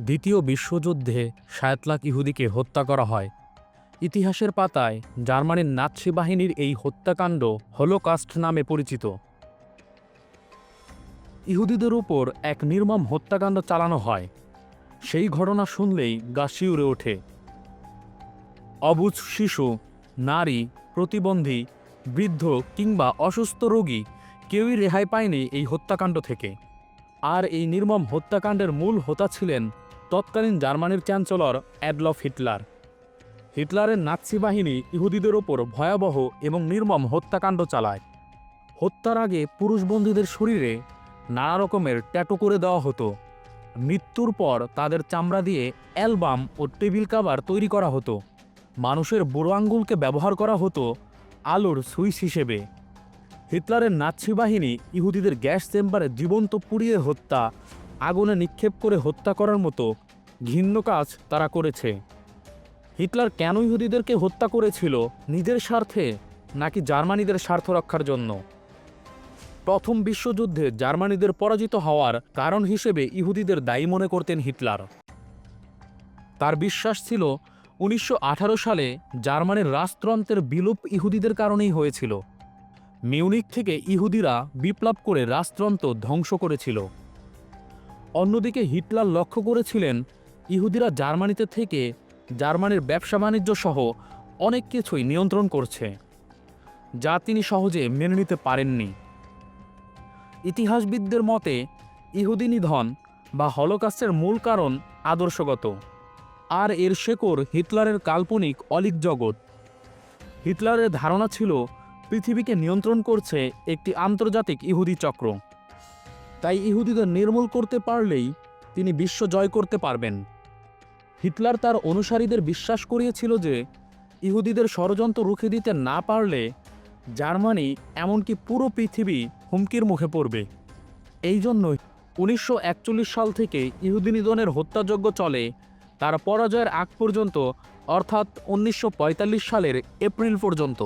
দ্বিতীয় বিশ্বযুদ্ধে লাখ ইহুদিকে হত্যা করা হয়। ইতিহাসের পাতায় জার্মানির নাৎসি বাহিনীর এই হত্যাকাণ্ড হলোকাস্ট নামে পরিচিত। ইহুদিদের উপর এক নির্মম হত্যাকাণ্ড চালানো হয়। সেই ঘটনা শুনলেই গা শিউরে ওঠে। অবুজ শিশু, নারী, প্রতিবন্ধী, বৃদ্ধ কিংবা অসুস্থ রোগী কেউই রেহাই পায়নি এই হত্যাকাণ্ড থেকে। আর এই নির্মম হত্যাকাণ্ডের মূল হোতা ছিলেন তৎকালীন জার্মানির চ্যান্সেলর অ্যাডলফ হিটলার। হিটলারের নাৎসি বাহিনী ইহুদিদের ওপর ভয়াবহ এবং নির্মম হত্যাকাণ্ড চালায়। হত্যার আগে পুরুষ বন্দীদের শরীরে নানা রকমের ট্যাটু করে দেওয়া হতো। মৃত্যুর পর তাদের চামড়া দিয়ে অ্যালবাম ও টেবিল কাভার তৈরি করা হতো। মানুষের বুড়ো আঙ্গুলকে ব্যবহার করা হতো আলোর সুইচ হিসেবে। হিটলারের নাৎসি বাহিনী ইহুদিদের গ্যাস চেম্বারে জীবন্ত পুড়িয়ে হত্যা আগুনে নিক্ষেপ করে হত্যা করার মতো ঘিন্ন কাজ তারা করেছে। হিটলার কেন ইহুদিদেরকে হত্যা করেছিল? নিজের স্বার্থে নাকি জার্মানিদের স্বার্থ রক্ষার জন্য? প্রথম বিশ্বযুদ্ধে জার্মানিদের পরাজিত হওয়ার কারণ হিসেবে ইহুদিদের দায়ী মনে করতেন হিটলার। তার বিশ্বাস ছিল উনিশশো আঠারো সালে জার্মানির রাজতন্ত্রের বিলোপ ইহুদিদের কারণেই হয়েছিল। মিউনিক থেকে ইহুদিরা বিপ্লব করে রাজতন্ত্র ধ্বংস করেছিল। অন্যদিকে হিটলার লক্ষ্য করেছিলেন ইহুদিরা জার্মানিতে থেকে জার্মানির ব্যবসা বাণিজ্য সহ অনেক কিছুই নিয়ন্ত্রণ করছে, যা তিনি সহজে মেনে নিতে পারেননি। ইতিহাসবিদদের মতে, ইহুদি নিধন বা হলোকাস্টের মূল কারণ আদর্শগত, আর এর শেকড় হিটলারের কাল্পনিক অলিক জগৎ। হিটলারের ধারণা ছিল, পৃথিবীকে নিয়ন্ত্রণ করছে একটি আন্তর্জাতিক ইহুদি চক্র। তাই ইহুদিদের নির্মূল করতে পারলেই তিনি বিশ্ব জয় করতে পারবেন। হিটলার তার অনুসারীদের বিশ্বাস করিয়েছিল যে ইহুদিদের ষড়যন্ত্র রুখে দিতে না পারলে জার্মানি এমনকি পুরো পৃথিবী হুমকির মুখে পড়বে। এই জন্যই উনিশশো একচল্লিশ সাল থেকে ইহুদি নিধনের হত্যাযজ্ঞ চলে, তার পরাজয়ের আগ পর্যন্ত, অর্থাৎ উনিশশো পঁয়তাল্লিশ সালের এপ্রিল পর্যন্ত।